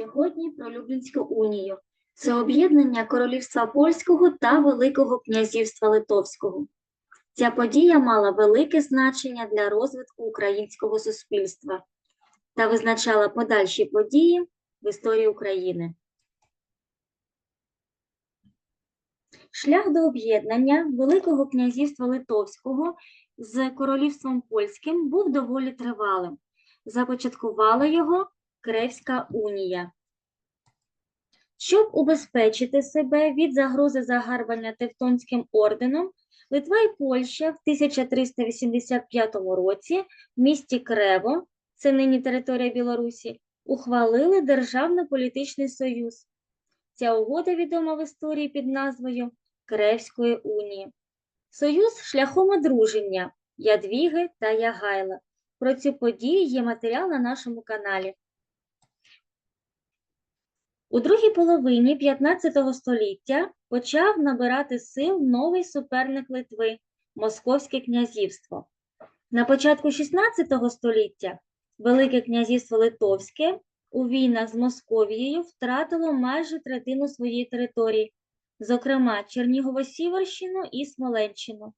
Сьогодні про Люблінську унію. Це об'єднання Королівства Польського та Великого князівства Литовського. Ця подія мала велике значення для розвитку українського суспільства та визначала подальші події в історії України. Шлях до об'єднання Великого князівства Литовського з Королівством Польським був доволі тривалим. Започаткувала його Кревська унія. Щоб убезпечити себе від загрози загарбання Тевтонським орденом, Литва і Польща в 1385 році в місті Крево, це нині територія Білорусі, ухвалили Державно-політичний союз. Ця угода відома в історії під назвою Кревської унії. Союз шляхом одруження Ядвіги та Ягайла. Про цю подію є матеріал на нашому каналі. У другій половині 15 століття почав набирати сил новий суперник Литви Московське князівство. На початку 16 століття Велике князівство Литовське у війнах з Московією втратило майже третину своєї території, зокрема Чернігово-Сіверщину і Смоленщину.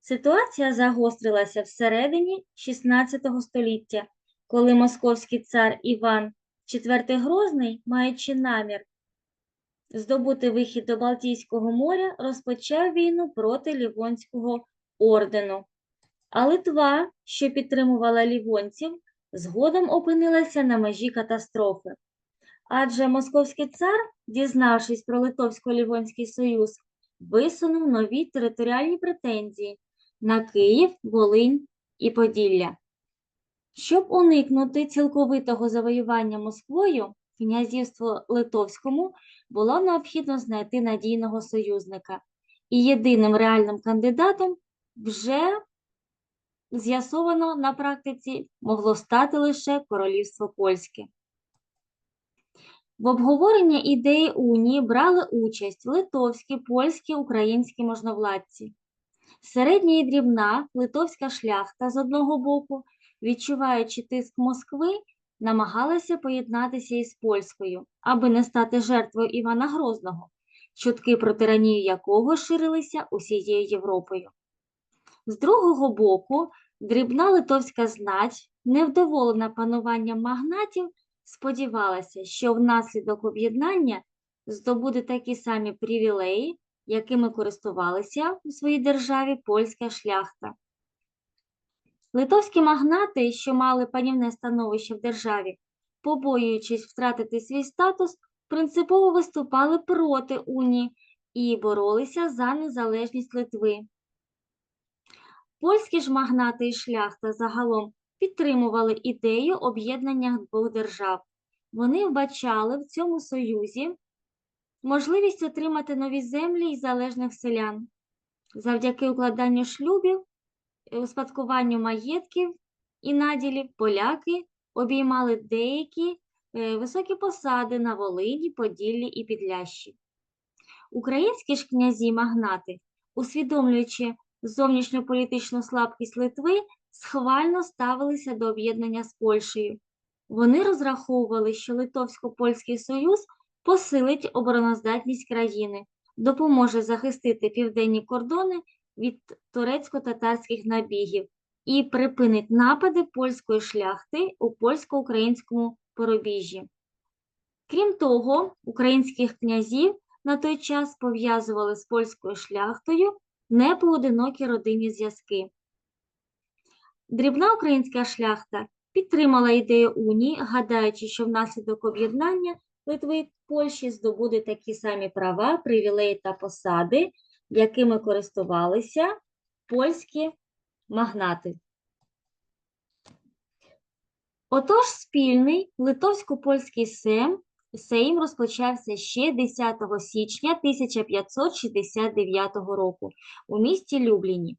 Ситуація загострилася всередині 16 століття, коли московський цар Іван IV Грозний, маючи намір здобути вихід до Балтійського моря, розпочав війну проти Лівонського ордену. А Литва, що підтримувала лівонців, згодом опинилася на межі катастрофи. Адже московський цар, дізнавшись про Литовсько-Лівонський союз, висунув нові територіальні претензії на Київ, Волинь і Поділля. Щоб уникнути цілковитого завоювання Москвою, князівству Литовському було необхідно знайти надійного союзника, і єдиним реальним кандидатом вже з'ясовано на практиці могло стати лише Королівство Польське. В обговоренні ідеї унії брали участь литовські, польські, українські можновладці. Середня і дрібна литовська шляхта з одного боку, відчуваючи тиск Москви, намагалася поєднатися із польською, аби не стати жертвою Івана Грозного, чутки про тиранію якого ширилися усією Європою. З другого боку, дрібна литовська знать, невдоволена пануванням магнатів, сподівалася, що внаслідок об'єднання здобуде такі самі привілеї, якими користувалися у своїй державі польська шляхта. Литовські магнати, що мали панівне становище в державі, побоюючись втратити свій статус, принципово виступали проти унії і боролися за незалежність Литви. Польські ж магнати і шляхта загалом підтримували ідею об'єднання двох держав. Вони вбачали в цьому союзі можливість отримати нові землі і залежних селян. Завдяки укладанню шлюбів, успадкуванню маєтків і наділів поляки обіймали деякі е, високі посади на Волині, Поділлі і Підлящі. Українські ж князі-магнати, усвідомлюючи зовнішньополітичну слабкість Литви, схвально ставилися до об'єднання з Польщею. Вони розраховували, що Литовсько-Польський Союз посилить обороноздатність країни, допоможе захистити південні кордони від турецько-татарських набігів і припинить напади польської шляхти у польсько-українському порубіжжі. Крім того, українських князів на той час пов'язували з польською шляхтою непоодинокі родинні зв'язки. Дрібна українська шляхта підтримала ідею унії, гадаючи, що внаслідок об'єднання Литви Польщі здобуде такі самі права, привілеї та посади, якими користувалися польські магнати. Отож, спільний литовсько-польський сейм, сейм розпочався ще 10 січня 1569 року у місті Любліні.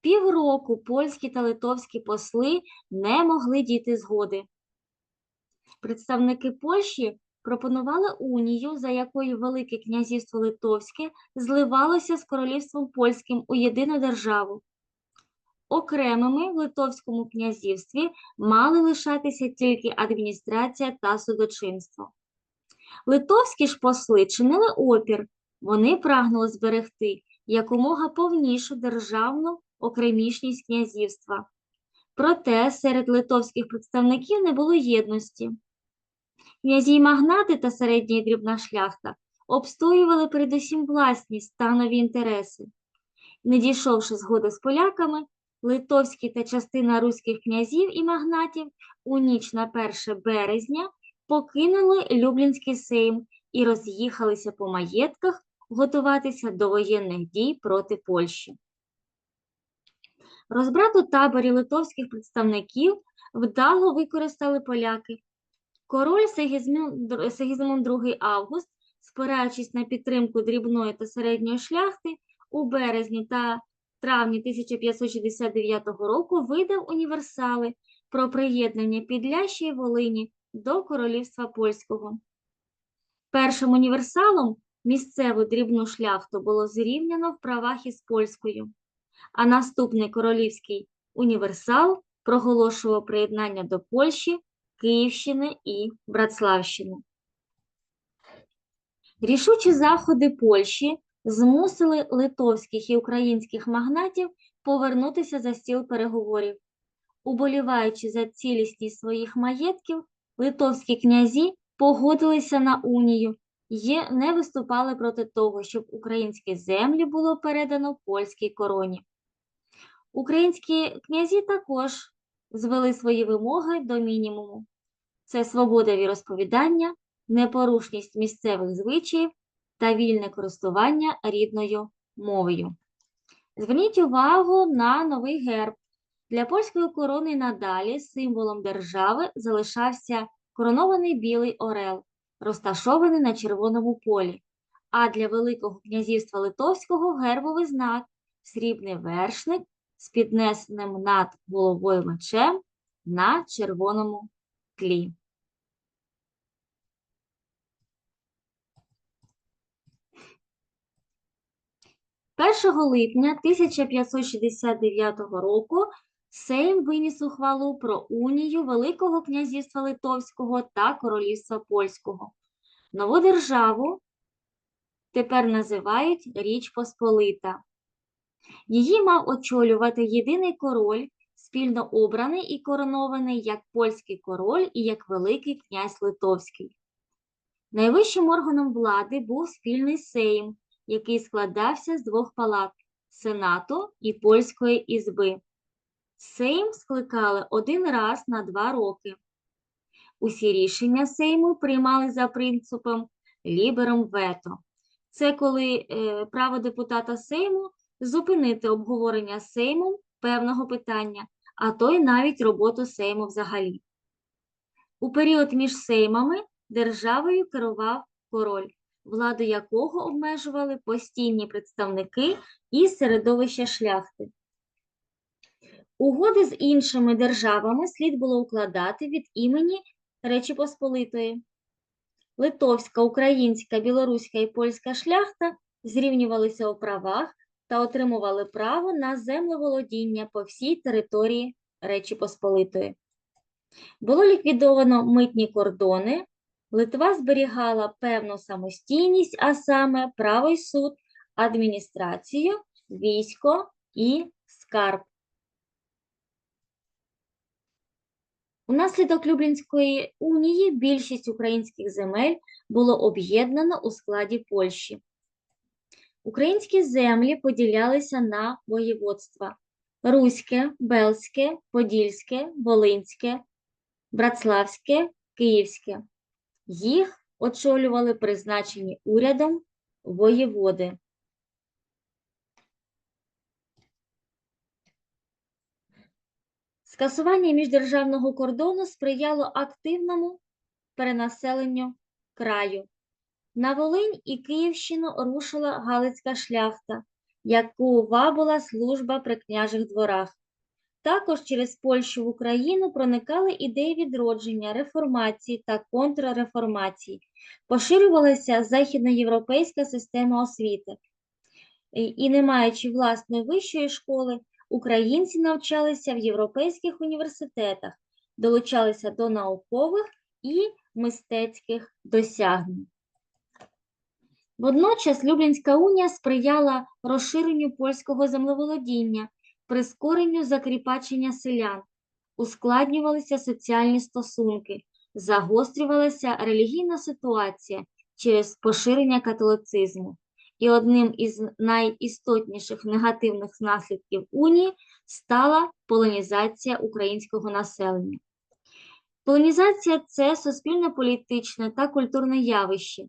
Півроку польські та литовські посли не могли дійти згоди. Представники Польщі пропонували унію, за якою Велике князівство Литовське зливалося з королівством польським у єдину державу. Окремими в Литовському князівстві мали лишатися тільки адміністрація та судочинство. Литовські ж посли чинили опір, вони прагнули зберегти якомога повнішу державну окремішність князівства. Проте серед литовських представників не було єдності. Князі магнати та середня і дрібна шляхта обстоювали передусім власні станові інтереси. Не дійшовши згоди з поляками, литовські та частина руських князів і магнатів у ніч на 1 березня покинули Люблінський сейм і роз'їхалися по маєтках готуватися до воєнних дій проти Польщі. Розбрат у таборі литовських представників вдало використали поляки. Король Сигізмунд II Август, спираючись на підтримку дрібної та середньої шляхти, у березні та травні 1569 року видав універсали про приєднання Підляща і Волині до Королівства Польського. Першим універсалом місцеву дрібну шляхту було зрівняно в правах із польською, а наступний королівський універсал проголошував приєднання до Польщі, Київщини і Братславщини. Рішучі заходи Польщі змусили литовських і українських магнатів повернутися за стіл переговорів. Уболіваючи за цілісність своїх маєтків, литовські князі погодилися на унію і не виступали проти того, щоб українські землі було передано польській короні. Українські князі також звели свої вимоги до мінімуму. Це свобода віросповідання, непорушність місцевих звичаїв та вільне користування рідною мовою. Зверніть увагу на новий герб. Для польської корони надалі символом держави залишався коронований білий орел, розташований на червоному полі, а для Великого князівства Литовського гербовий знак срібний вершник з піднесеним над головою мечем на червоному тлі. Першого липня 1569 року Сейм виніс ухвалу про унію Великого князівства Литовського та Королівства Польського. Нову державу тепер називають Річ Посполита. Її мав очолювати єдиний король, спільно обраний і коронований як польський король і як Великий князь Литовський. Найвищим органом влади був спільний Сейм, який складався з двох палат Сенату і польської ізби. Сейм скликали один раз на два роки. Усі рішення Сейму приймали за принципом лібером вето. Це коли е, право депутата Сейму зупинити обговорення Сеймом певного питання, а то й навіть роботу Сейму взагалі. У період між Сеймами державою керував король, владу якого обмежували постійні представники із середовища шляхти. Угоди з іншими державами слід було укладати від імені Речі Посполитої. Литовська, українська, білоруська і польська шляхта зрівнювалися у правах та отримували право на землеволодіння по всій території Речі Посполитої. Було ліквідовано митні кордони, Литва зберігала певну самостійність, а саме правий суд, адміністрацію, військо і скарб. Унаслідок Люблінської унії більшість українських земель було об'єднано у складі Польщі. Українські землі поділялися на воєводства: Руське, Белське, Подільське, Волинське, Братславське, Київське. Їх очолювали призначені урядом воєводи. Скасування міждержавного кордону сприяло активному перенаселенню краю. На Волинь і Київщину рушила Галицька шляхта, яку вабила служба при княжих дворах. Також через Польщу в Україну проникали ідеї відродження, реформації та контрреформації. Поширювалася західноєвропейська система освіти. І, не маючи власної вищої школи, українці навчалися в європейських університетах, долучалися до наукових і мистецьких досягнень. Водночас Люблінська унія сприяла розширенню польського землеволодіння, прискоренню закріпачення селян, ускладнювалися соціальні стосунки, загострювалася релігійна ситуація через поширення католицизму. І одним із найістотніших негативних наслідків унії стала полонізація українського населення. Полонізація це суспільно-політичне та культурне явище,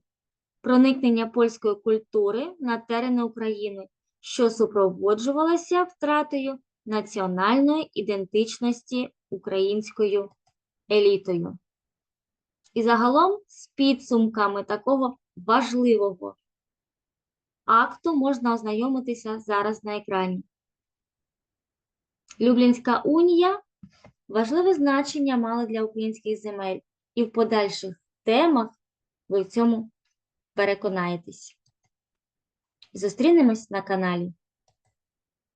проникнення польської культури на терени України, що супроводжувалося втратою національної ідентичності українською елітою. І загалом з підсумками такого важливого акту можна ознайомитися зараз на екрані. Люблінська унія важливе значення мала для українських земель, і в подальших темах ви в цьому переконаєтесь. Зустрінемось на каналі.